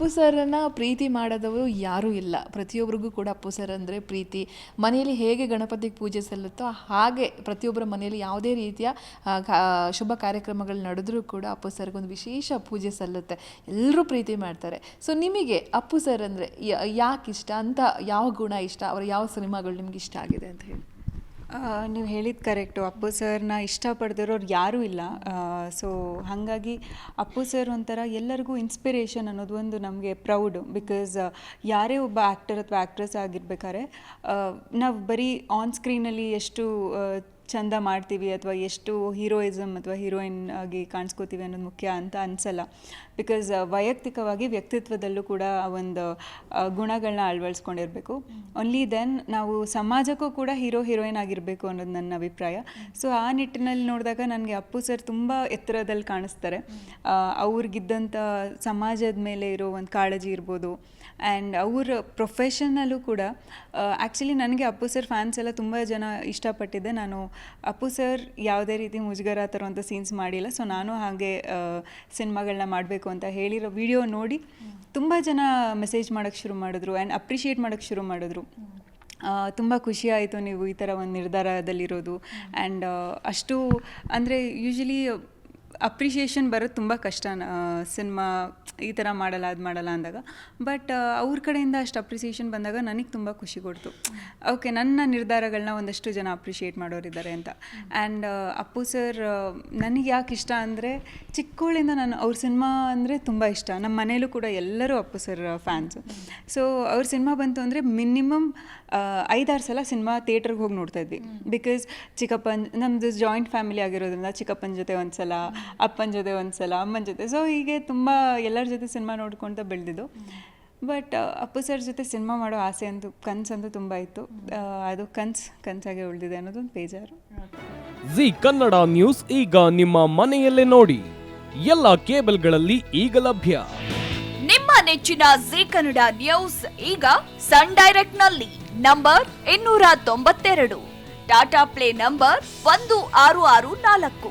ಅಪ್ಪು ಸರ್ನ ಪ್ರೀತಿ ಮಾಡದವರು ಯಾರೂ ಇಲ್ಲ. ಪ್ರತಿಯೊಬ್ಬರಿಗೂ ಕೂಡ ಅಪ್ಪು ಸರ್ ಅಂದರೆ ಪ್ರೀತಿ. ಮನೆಯಲ್ಲಿ ಹೇಗೆ ಗಣಪತಿಗೆ ಪೂಜೆ ಸಲ್ಲುತ್ತೋ ಹಾಗೆ ಪ್ರತಿಯೊಬ್ಬರ ಮನೆಯಲ್ಲಿ ಯಾವುದೇ ರೀತಿಯ ಶುಭ ಕಾರ್ಯಕ್ರಮಗಳು ನಡೆದ್ರೂ ಕೂಡ ಅಪ್ಪು ಸರ್ಗೊಂದು ವಿಶೇಷ ಪೂಜೆ ಸಲ್ಲುತ್ತೆ. ಎಲ್ಲರೂ ಪ್ರೀತಿ ಮಾಡ್ತಾರೆ. ಸೊ ನಿಮಗೆ ಅಪ್ಪು ಸರ್ ಅಂದರೆ ಯಾಕೆ ಇಷ್ಟ ಅಂತ ಯಾವ ಗುಣ ಇಷ್ಟ? ಅವರ ಯಾವ ಸಿನಿಮಾಗಳು ನಿಮ್ಗೆ ಇಷ್ಟ ಆಗಿದೆ ಅಂತ ಹೇಳಿ. ನೀವು ಹೇಳಿದ ಕರೆಕ್ಟು ಅಪ್ಪು ಸರ್ನ ಇಷ್ಟಪಡ್ದಿರೋರು ಯಾರೂ ಇಲ್ಲ. ಸೊ ಹಾಗಾಗಿ ಅಪ್ಪು ಸರ್ ಒಂಥರ ಎಲ್ಲರಿಗೂ ಇನ್ಸ್ಪಿರೇಷನ್ ಅನ್ನೋದು ಒಂದು ನಮಗೆ ಪ್ರೌಡ್ ಬಿಕಾಸ್ ಯಾರೇ ಒಬ್ಬ ಆ್ಯಕ್ಟರ್ ಅಥವಾ ಆ್ಯಕ್ಟ್ರೆಸ್ ಆಗಿರ್ಬೇಕಾದ್ರೆ ನಾವು ಬರೀ ಆನ್ ಸ್ಕ್ರೀನಲ್ಲಿ ಎಷ್ಟು ಚಂದ ಮಾಡ್ತೀವಿ ಅಥವಾ ಎಷ್ಟು ಹೀರೋಯಿಸಮ್ ಅಥವಾ ಹೀರೋಯಿನ್ ಆಗಿ ಕಾಣಿಸ್ಕೋತೀವಿ ಅನ್ನೋದು ಮುಖ್ಯ ಅಂತ ಅನಿಸಲ್ಲ. ಬಿಕಾಸ್ ವೈಯಕ್ತಿಕವಾಗಿ ವ್ಯಕ್ತಿತ್ವದಲ್ಲೂ ಕೂಡ ಒಂದು ಗುಣಗಳನ್ನ ಅಳವಡಿಸ್ಕೊಂಡಿರಬೇಕು ಓನ್ಲಿ ದೆನ್ ನಾವು ಸಮಾಜಕ್ಕೂ ಕೂಡ ಹೀರೋ, ಹೀರೋಯಿನ್ ಆಗಿರಬೇಕು ಅನ್ನೋದು ನನ್ನ ಅಭಿಪ್ರಾಯ. ಸೊ ಆ ನಿಟ್ಟಿನಲ್ಲಿ ನೋಡಿದಾಗ ನನಗೆ ಅಪ್ಪು ಸರ್ ತುಂಬ ಎತ್ತರದಲ್ಲಿ ಕಾಣಿಸ್ತಾರೆ. ಅವ್ರಿಗಿದ್ದಂಥ ಸಮಾಜದ ಮೇಲೆ ಇರೋ ಒಂದು ಕಾಳಜಿ ಇರ್ಬೋದು. ಆ್ಯಂಡ್ ಅವ್ರ ಪ್ರೊಫೆಷನಲ್ಲೂ ಕೂಡ ಆ್ಯಕ್ಚುಲಿ ನನಗೆ ಅಪ್ಪು ಸರ್ ಫ್ಯಾನ್ಸ್ ಎಲ್ಲ ತುಂಬ ಜನ ಇಷ್ಟಪಟ್ಟಿದ್ದೆ. ನಾನು ಅಪ್ಪು ಸರ್ ಯಾವುದೇ ರೀತಿ ಮುಜುಗರ ತರುವಂಥ ಸೀನ್ಸ್ ಮಾಡಿಲ್ಲ. ಸೊ ನಾನು ಹಾಗೆ ಸಿನಿಮಾಗಳನ್ನ ಮಾಡಬೇಕು ಅಂತ ಹೇಳಿರೋ ವಿಡಿಯೋ ನೋಡಿ ತುಂಬ ಜನ ಮೆಸೇಜ್ ಮಾಡೋಕ್ಕೆ ಶುರು ಮಾಡಿದ್ರು ಆ್ಯಂಡ್ ಅಪ್ರಿಷಿಯೇಟ್ ಮಾಡೋಕ್ಕೆ ಶುರು ಮಾಡಿದ್ರು. ತುಂಬ ಖುಷಿ ಆಯಿತು ನೀವು ಈ ಥರ ಒಂದು ನಿರ್ಧಾರದಲ್ಲಿರೋದು. ಆ್ಯಂಡ್ ಅಷ್ಟು, ಅಂದರೆ ಯೂಶಲಿ ಅಪ್ರಿಷಿಯೇಷನ್ ಬರೋದು ತುಂಬ ಕಷ್ಟ ಸಿನಿಮಾ ಈ ಥರ ಮಾಡಲ್ಲ, ಅದು ಮಾಡಲ್ಲ ಅಂದಾಗ. ಬಟ್ ಅವ್ರ ಕಡೆಯಿಂದ ಅಷ್ಟು ಅಪ್ರಿಸಿಯೇಷನ್ ಬಂದಾಗ ನನಗೆ ತುಂಬ ಖುಷಿ ಕೊಡ್ತು. ಓಕೆ ನನ್ನ ನಿರ್ಧಾರಗಳನ್ನ ಒಂದಷ್ಟು ಜನ ಅಪ್ರಿಷಿಯೇಟ್ ಮಾಡೋರಿದ್ದಾರೆ ಅಂತ. ಆ್ಯಂಡ್ ಅಪ್ಪು ಸರ್ ನನಗೆ ಯಾಕೆ ಇಷ್ಟ ಅಂದರೆ ಚಿಕ್ಕವಳಿಂದ ನಾನು ಅವ್ರ ಸಿನಿಮಾ ಅಂದರೆ ತುಂಬ ಇಷ್ಟ. ನಮ್ಮ ಮನೇಲೂ ಕೂಡ ಎಲ್ಲರೂ ಅಪ್ಪು ಸರ್ ಫ್ಯಾನ್ಸು ಸೊ ಅವ್ರ ಸಿನಿಮಾ ಬಂತು ಅಂದರೆ ಮಿನಿಮಮ್ ಐದಾರು ಸಲ ಸಿನಿಮಾ ಥಿಯೇಟ್ರಿಗೆ ಹೋಗಿ ನೋಡ್ತಾ ಇದ್ವಿ. ಬಿಕಾಸ್ ಚಿಕ್ಕಪ್ಪನ ನಮ್ಮದು ಜಾಯಿಂಟ್ ಫ್ಯಾಮಿಲಿ ಆಗಿರೋದ್ರಿಂದ ಚಿಕ್ಕಪ್ಪನ ಜೊತೆ ಒಂದು ಸಲ ಅಪ್ಪನ ಜೊತೆ ಒಂದು ಸಲ ಅಮ್ಮನ ಜೊತೆ. ಸೊ ಹೀಗೆ ತುಂಬ ಎಲ್ಲರ ಜೊತೆ ಸಿನಿಮಾ ನೋಡ್ಕೊತ ಬೆಳೆದಿದ್ದು. ಬಟ್ ಅಪ್ಪು ಸರ್ ಜೊತೆ ಸಿನಿಮಾ ಮಾಡೋ ಆಸೆ ಅಂತ ಕನಸಂತೂ ತುಂಬ ಇತ್ತು. ಅದು ಕನ್ಸ್ ಕನಸಾಗೆ ಉಳಿದಿದೆ ಅನ್ನೋದೊಂದು ಬೇಜಾರು. ಜಿ ಕನ್ನಡ ನ್ಯೂಸ್ ಈಗ ನಿಮ್ಮ ಮನೆಯಲ್ಲೇ ನೋಡಿ. ಎಲ್ಲ ಕೇಬಲ್ಗಳಲ್ಲಿ ಈಗ ಲಭ್ಯ. ನಿಮ್ಮ ನೆಚ್ಚಿನ ಜಿ ಕನ್ನಡ ನ್ಯೂಸ್ ಈಗ ಸನ್ ಡೈರೆಕ್ಟ್ನಲ್ಲಿ. ನಂಬರ್ ಇನ್ನೂರ ತೊಂಬತ್ತೆರಡು. ಟಾಟಾ ಪ್ಲೇ ನಂಬರ್ ಒಂದು ಆರು ಆರು ನಾಲ್ಕು.